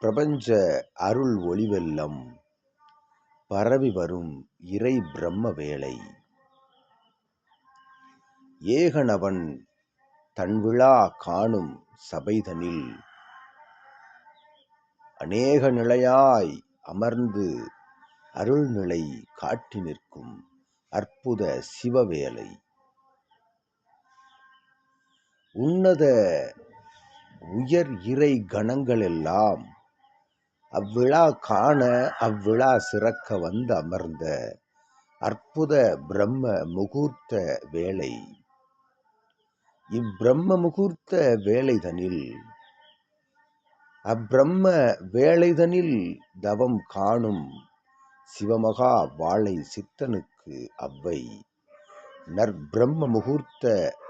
பிரபஞ்ச அருள் ஒளிவெல்லம் பரவி வரும் இறை பிரம்ம வேளை. ஏகனவன் தன்விழா காணும் சபைதனில் அநேக நிலையாய் அமர்ந்து அருள்நிலை காட்டி நிற்கும் அற்புத சிவவேலை உன்னத உயர் இறை கணங்களெல்லாம் அவ்விழா காண அவ்விழா சிறக்க வந்து அமர்ந்த அற்புத பிரம்ம முகூர்த்த வேலை இப்பிரம்ம முகூர்த்த வேலைதனில் அப்பிரம்ம வேலைதனில் தவம் காணும் சிவமகா வாழை சித்தனுக்கு அவ்வை. நற்பிரம்ம முகூர்த்த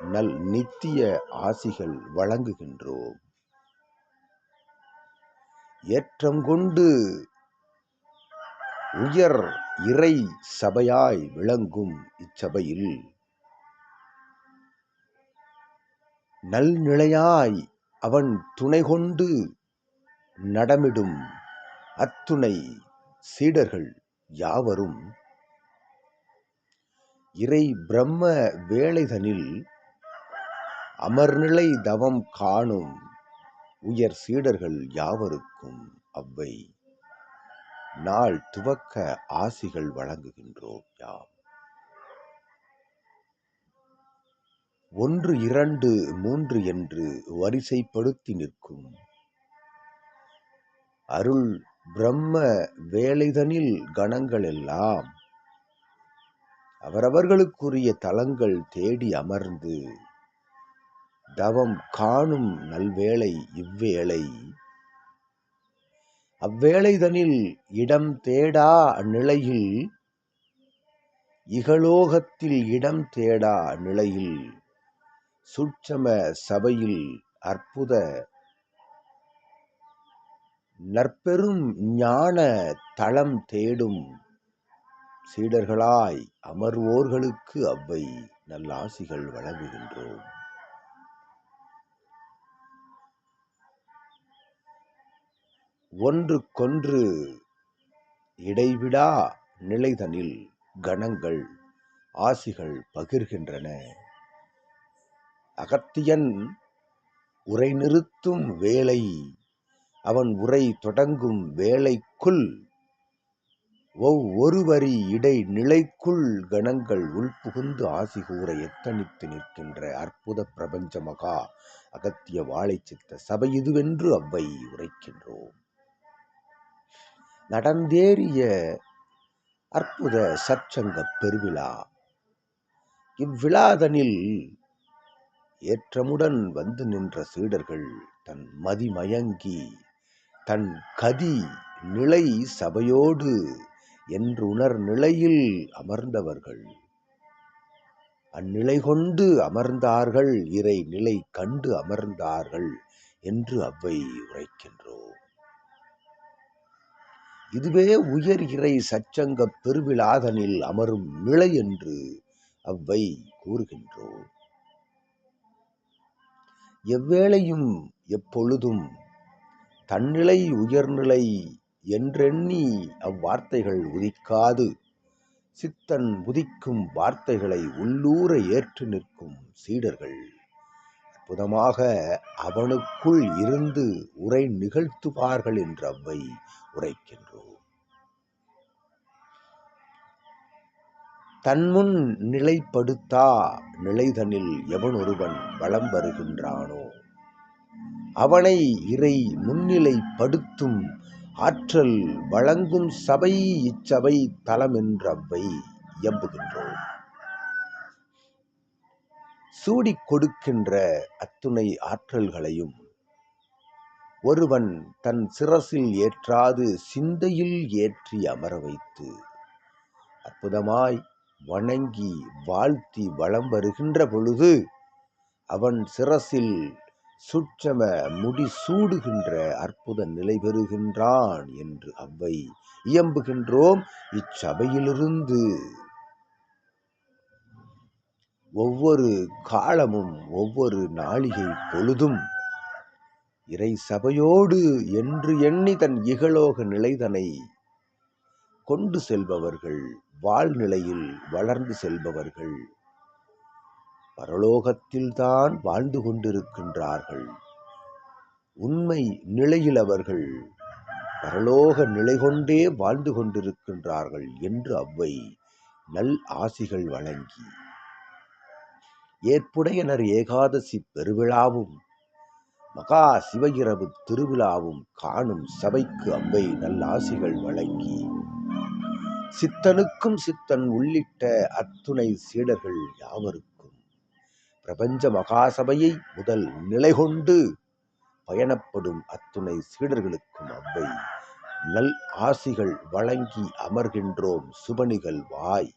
நல் நித்திய ஆசிகள் வழங்குகின்றோம். ஏற்றம் கொண்டு உயர் இறை சபையாய் விளங்கும் இச்சபையில். நல்நிலையாய் அவன் துணை கொண்டு நடமிடும் அத்துணை சீடர்கள் யாவரும். இறை பிரம்ம வேளைதனில் அமர்நிலை தவம் காணும் உயர் சீடர்கள் யாவருக்கும் அவ்வை. நாள் துவக்க ஆசிகள் வழங்குகின்றோம் யாம். ஒன்று இரண்டு மூன்று என்று வரிசைப்படுத்தி நிற்கும். அருள் பிரம்ம வேலைதனில் கணங்களெல்லாம் அவரவர்களுக்குரிய தலங்கள் தேடி அமர்ந்து தவம் காணும் நல்வேளை இவ்வேளை. அவ்வேளைதனில் இடம் தேடா நிலையில் இகலோகத்தில் இடம் தேடா நிலையில் சுட்சம சபையில் அற்புத நற்பெரும் ஞான தளம் தேடும் சீடர்களாய் அமர்வோர்களுக்கு அவ்வை நல்லாசிகள் வழங்குகின்றோம். ஒன்றுக்கொன்று இடைவிடா நிலைதனில் கணங்கள் ஆசிகள் பகிர்கின்றன. அகத்தியன் உரை நிறுத்தும் வேலை அவன் உரை தொடங்கும் வேலைக்குள் ஒவ்வொருவரி இடை நிலைக்குள் கணங்கள் உள்புகுந்து ஆசி கூற எத்தனித்து நிற்கின்ற அற்புத பிரபஞ்ச மகா அகத்திய வாழை சித்த சபை இதுவென்று அவ்வை உரைக்கின்றோம். நடந்தேறிய அற்புத சற்சங்க பெருவிழா. இவ்விழாதனில் ஏற்றமுடன் வந்து நின்ற சீடர்கள் தன் மதிமயங்கி தன் கதி நிலை சபையோடு என்றுணர் நிலையில் அமர்ந்தவர்கள். அந்நிலை கொண்டு அமர்ந்தார்கள் இறை நிலை கண்டு அமர்ந்தார்கள் என்று அவ்வை உரைக்கின்றோம். இதுவே உயர் இறை சச்சங்க பெருவிழாதனில் அமரும் நிலை என்று அவ்வை கூறுகின்றோம். எவ்வேளையும் எப்பொழுதும் தன்னிலை உயர்நிலை என்றெண்ணி அவ்வார்த்தைகள் உதிக்காது. சித்தன் உதிக்கும் வார்த்தைகளை உள்ளூர ஏற்று நிற்கும் சீடர்கள். அற்புதமாக அவனுக்குள் இருந்து உரை நிகழ்த்துவார்கள் என்று அவ்வை உரைக்கின்றோம். தன்முன் நிலைப்படுத்தா நிலைதனில் எவன் ஒருவன் வளம் வருகின்றானோ? அவனை இறை முன்னிலைப்படுத்தும் ஆற்றல் வழங்கும் சபை இச்சபை தலமென்றவை இயம்புகின்றோம். சூடிக் கொடுக்கின்ற அத்துணை ஆற்றல்களையும் ஒருவன் தன் சிரசில் ஏற்றாது சிந்தையில் ஏற்றி அமர வைத்து அற்புதமாய் வணங்கி வாழ்த்தி வளம் வருகின்ற பொழுது அவன் சிரசில் சுற்றம முடி சூடுகின்ற அற்புத நிலை பெறுகின்றான் என்று அவ்வை இயம்புகின்றோம் இச்சபையிலிருந்து. ஒவ்வொரு காலமும் ஒவ்வொரு நாளிகை பொழுதும் இறை சபையோடு என்று எண்ணி தன் இகலோக நிலைதனை கொண்டு செல்பவர்கள் வாழ்நிலையில் வளர்ந்து செல்பவர்கள். பரலோகத்தில்தான் வாழ்ந்து கொண்டிருக்கின்றார்கள். உண்மை நிலையில் அவர்கள் பரலோக நிலை கொண்டே வாழ்ந்து கொண்டிருக்கின்றார்கள் என்று அவ்வை நல் ஆசிகள் வழங்கி. ஏற்புடையனர் ஏகாதசி பெருவிழாவும் மகா சிவகிரவு திருவிழாவும் காணும் சபைக்கு அவ்வை நல்லாசிகள் வழங்கி. சித்தனுக்கும் சித்தன் உள்ளிட்ட அத்துணை சீடர்கள் யாவருக்கும்? பிரபஞ்ச மகாசபையை முதல் நிலை கொண்டு பயணப்படும் அத்துணை சீடர்களுக்கும் அவ்வை நல் ஆசிகள் வழங்கி அமர்கின்றோம் சுபனிகள் வாய்